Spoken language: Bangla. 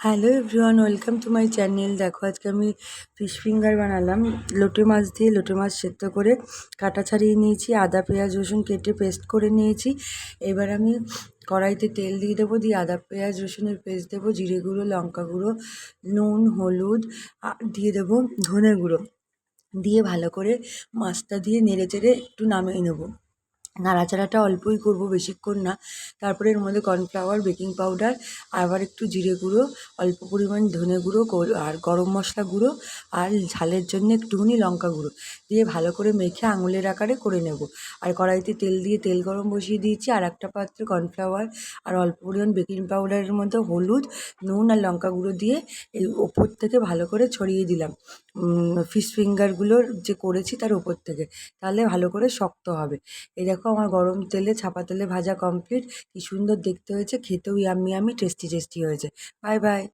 Hello everyone welcome to my channel দেখো, আজকে আমি ফিশ ফিঙ্গার বানালাম। লোটে মাছ দিয়ে লোটে মাছ সেদ্ধ করে কাটা ছাড়িয়ে নিয়েছি, আদা, পেঁয়াজ, রসুন কেটে পেস্ট করে নিয়েছি। এবার আমি কড়াইতে তেল দিয়ে দেবো, দিয়ে আদা, পেঁয়াজ, রসুনের পেস্ট দেবো, জিরে গুঁড়ো, লঙ্কা গুঁড়ো, নুন, হলুদ দিয়ে দেবো ধনে গুঁড়ো। দিয়ে ভালো করে মাছটা দিয়ে নেড়ে চেড়ে একটু নামিয়ে নেব। নাড়াচাড়াটা অল্পই করব, বেশিক্ষণ না। তারপরে এর মধ্যে কর্নফ্লাওয়ার, বেকিং পাউডার, আবার একটু জিরে গুঁড়ো, অল্প পরিমাণ ধনে গুঁড়ো আর গরম মশলা গুঁড়ো, আর ঝালের জন্য একটুখানি লঙ্কা গুঁড়ো। দিয়ে ভালো করে মেখে আঙুলের আকারে করে নেব। আর কড়াইতে তেল দিয়ে তেল গরম বসিয়ে দিয়েছি, আর একটা পাত্রে কর্নফ্লাওয়ার, আর অল্প পরিমাণ বেকিং পাউডারের মধ্যে হলুদ, নুন, আর লঙ্কা গুঁড়ো দিয়ে এই ওপর থেকে ভালো করে ছড়িয়ে দিলাম। ফিশ ফিঙ্গারগুলোর যে করেছি তার ওপর থেকে। তাহলে ভালো করে শক্ত হবে। এই দেখো আমার গরম তেলে, ছাপা তেলে ভাজা কমপ্লিট কী সুন্দর দেখতে হয়েছে। খেতেও ইয়াম্মি ইয়াম্মি টেস্টি টেস্টি হয়েছে। Bye bye